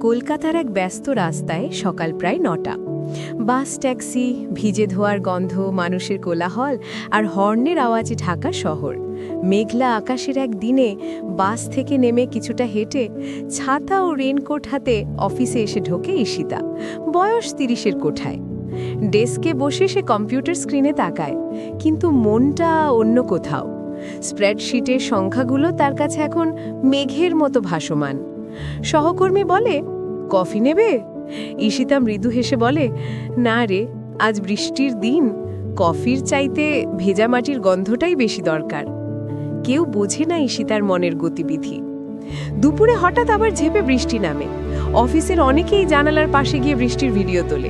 কলকাতার এক ব্যস্ত রাস্তায় সকাল প্রায় নটা। বাস, ট্যাক্সি, ভিজে ধোয়ার গন্ধ, মানুষের কোলাহল আর হর্নের আওয়াজে ঢাকা শহর। মেঘলা আকাশের এক দিনে বাস থেকে নেমে কিছুটা হেঁটে ছাতা ও রেনকোট হাতে অফিসে এসে ঢোকে ঈশিতা। বয়স তিরিশের কোঠায়। ডেস্কে বসে সে কম্পিউটার স্ক্রিনে তাকায়, কিন্তু মনটা অন্য কোথাও। স্প্রেডশিটের সংখ্যাগুলো তার কাছে এখন মেঘের মতো ভাসমান। সহকর্মী বলে কফি নেবে? ঈশিতা মৃদু হেসে বলে, না রে, আজ বৃষ্টির দিন। কফির চাইতে ভেজা মাটির গন্ধটাই বেশি দরকার। কেউ বোঝে না ঈশিতার মনের গতিবিধি। দুপুরে হঠাৎ আবার ঝেপে বৃষ্টি নামে। অফিসের অনেকেই জানালার পাশে গিয়ে বৃষ্টির ভিডিও তোলে।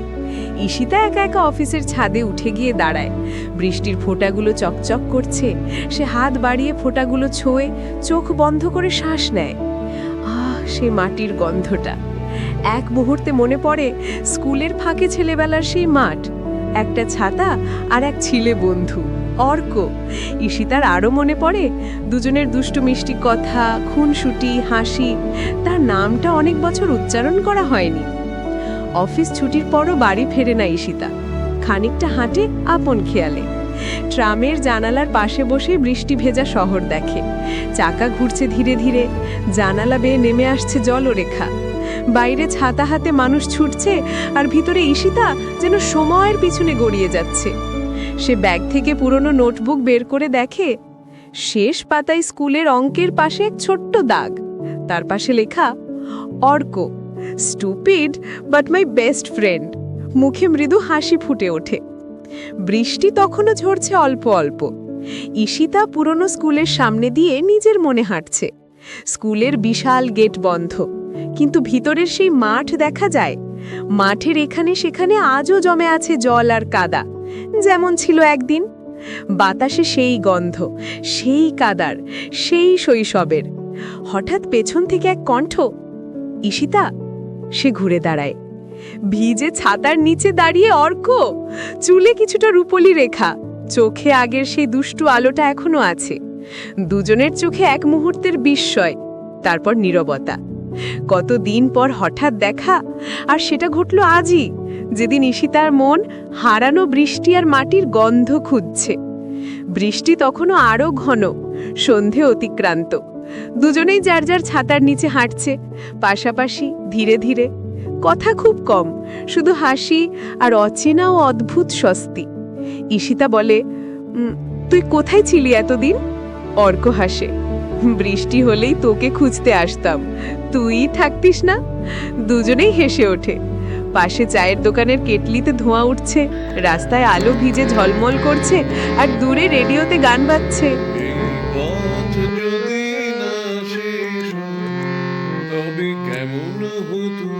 ঈশিতা একা একা অফিসের ছাদে উঠে গিয়ে দাঁড়ায়। বৃষ্টির ফোঁটাগুলো চকচক করছে। সে হাত বাড়িয়ে ফোঁটাগুলো ছোঁয়ে চোখ বন্ধ করে শ্বাস নেয়। আহ, সে মাটির গন্ধটা। এক মুহূর্তে মনে পড়ে স্কুলের ফাঁকে ছেলেবেলার সেই মাঠ, একটা ছাতা আর এক ছিলে বন্ধু, অর্ক। ঈশিতার আরও মনে পড়ে দুজনের দুষ্টু মিষ্টি কথা, খুনসুটি, হাসি, তার নামটা অনেক বছর উচ্চারণ করা হয়নি। অফিস ছুটির পরও বাড়ি ফেরে না ঈশিতা খানিকটা হাঁটে আপন খেয়ালে। ট্রামের জানালার পাশে বসে বৃষ্টি ভেজা শহর দেখে। চাকা ঘুরছে ধীরে ধীরে। জানালা বেয়ে নেমে আসছে জলরেখা। বাইরে ছাতা হাতে মানুষ ছুটছে আর ভিতরে ঈশিতা যেন সময়ের পিছনে গড়িয়ে যাচ্ছে। সে ব্যাগ থেকে পুরনো নোটবুক বের করে দেখে, শেষ পাতায় স্কুলের অঙ্কের পাশে এক ছোট্ট দাগ। তার পাশে লেখা, Arko, stupid, but my best friend. মুখে মৃদু হাসি ফুটে ওঠে। বৃষ্টি তখনও ঝরছে অল্প অল্প। ঈশিতা পুরনো স্কুলের সামনে দিয়ে নিজের মনে হাঁটছে। স্কুলের বিশাল গেট বন্ধ, কিন্তু ভিতরের সেই মাঠ দেখা যায়। মাঠের এখানে সেখানে আজও জমে আছে জল আর কাদা, যেমন ছিল একদিন। বাতাসে সেই গন্ধ, সেই কাদার, সেই শৈশবের। হঠাৎ পেছন থেকে এক কণ্ঠ, ঈশিতা, সে ঘুরে দাঁড়ায়। ভিজে ছাতার নিচে দাঁড়িয়ে অর্ক চুলে কিছুটা রূপলি রেখা। চোখে আগের সেই দুষ্টু আলোটা এখনও আছে। দুজনের চোখে এক মুহূর্তের বিস্ময়, তারপর নীরবতা। কতদিন পর হঠাৎ দেখা, আর সেটা ঘটল আজই, যেদিন ঈশিতার মন হারানো বৃষ্টি আর মাটির গন্ধ খুঁজছে। বৃষ্টি তখনও আরও ঘন, সন্ধে অতিক্রান্ত। দুজনেই যার যার ছাতার নিচে হাঁটছে। পাশাপাশি ধীরে ধীরে কথা খুব কম, শুধু হাসি আর অচেনা ও অদ্ভুত স্বস্তি। ঈশিতা বলে তুই কোথায় ছিলি এতদিন? অর্ক হাসে, বৃষ্টি হলেই তোকে খুঁজতে আসতাম। তুই থাকতিস না? দুজনেই হেসে ওঠে, পাশে চায়ের দোকানের কেটলিতে ধোঁয়া উঠছে, রাস্তায় আলো ভিজে ঝলমল করছে আর দূরে রেডিওতে গান বাজছে। কেমন হতো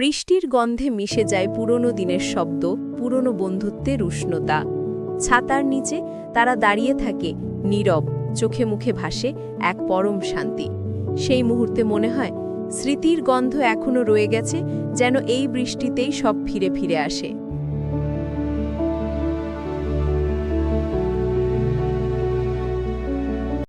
বৃষ্টির গন্ধে মিশে যায় পুরনো দিনের শব্দ, পুরনো বন্ধুত্বের উষ্ণতা। ছাতার নিচে তারা দাঁড়িয়ে থাকে, নীরব, চোখে মুখে ভাসে এক পরম শান্তি। সেই মুহূর্তে মনে হয়, স্মৃতির গন্ধ এখনও রয়ে গেছে, যেন এই বৃষ্টিতেই সব ফিরে ফিরে আসে।